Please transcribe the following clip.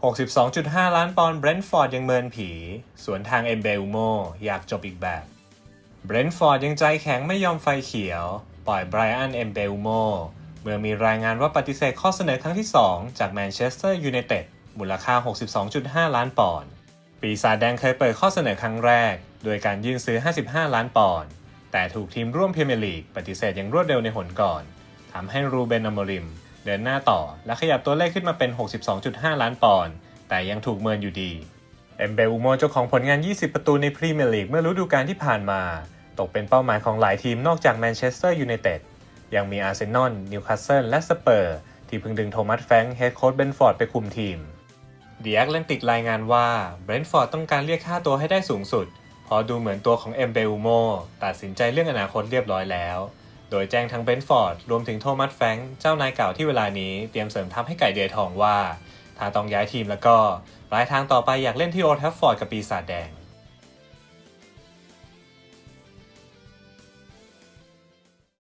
62.5 ล้านปอนด์เบรนท์ฟอร์ดยังเมินผี สวนทางเอมเบลโมอยากจบอีกแบบเบรนท์ฟอร์ดยังใจแข็งไม่ยอมไฟเขียว ปล่อยไบรอันเอมเบลโมเมื่อมีรายงานว่าปฏิเสธข้อเสนอครั้งที่ 2 จากแมนเชสเตอร์ยูไนเต็ดมูลค่า 62.5 ล้านปอนด์ปีศาจแดงเคยเปิดข้อเสนอครั้งแรก โดยการยื่นซื้อ 55 ล้านปอนด์แต่ถูกทีมร่วมพรีเมียร์ลีกปฏิเสธอย่างรวดเร็วในหนก่อนทำให้รูเบนอมริม เดินหน้าต่อและขยับตัวเลขขึ้นมาเป็น 62.5 ล้านปอนด์แต่ยังถูกเมินอยู่ดี เอมเบลโมเจ้าของผลงาน 20 ประตูในพรีเมียร์ลีกเมื่อฤดูกาลที่ผ่านมา ตกเป็นเป้าหมายของหลายทีมนอกจากแมนเชสเตอร์ยูไนเต็ดยังมีอาร์เซนอลนิวคาสเซิลและสเปอร์ที่เพิ่งดึงโทมัสแฟรงค์เฮดโค้ชเบนฟอร์ดไปคุมทีมดีแอคแลนติกรายงานว่าเบรนฟอร์ดต้องการเรียกค่าตัวให้ได้สูงสุดพราะดูเหมือนตัวของเอมเบลโมตัดสินใจเรื่องอนาคตเรียบร้อยแล้ว โดยแจ้งทั้งเบนท์ฟอร์ดรวมถึงโทมัสแฟงเจ้านายเก่าที่เวลานี้เตรียมเสริมทัพให้ไก่เดือยทองว่า ถ้าต้องย้ายทีมแล้วก็ปลายทางต่อไปอยากเล่นที่โอทัฟฟอร์ดกับปีศาจแดง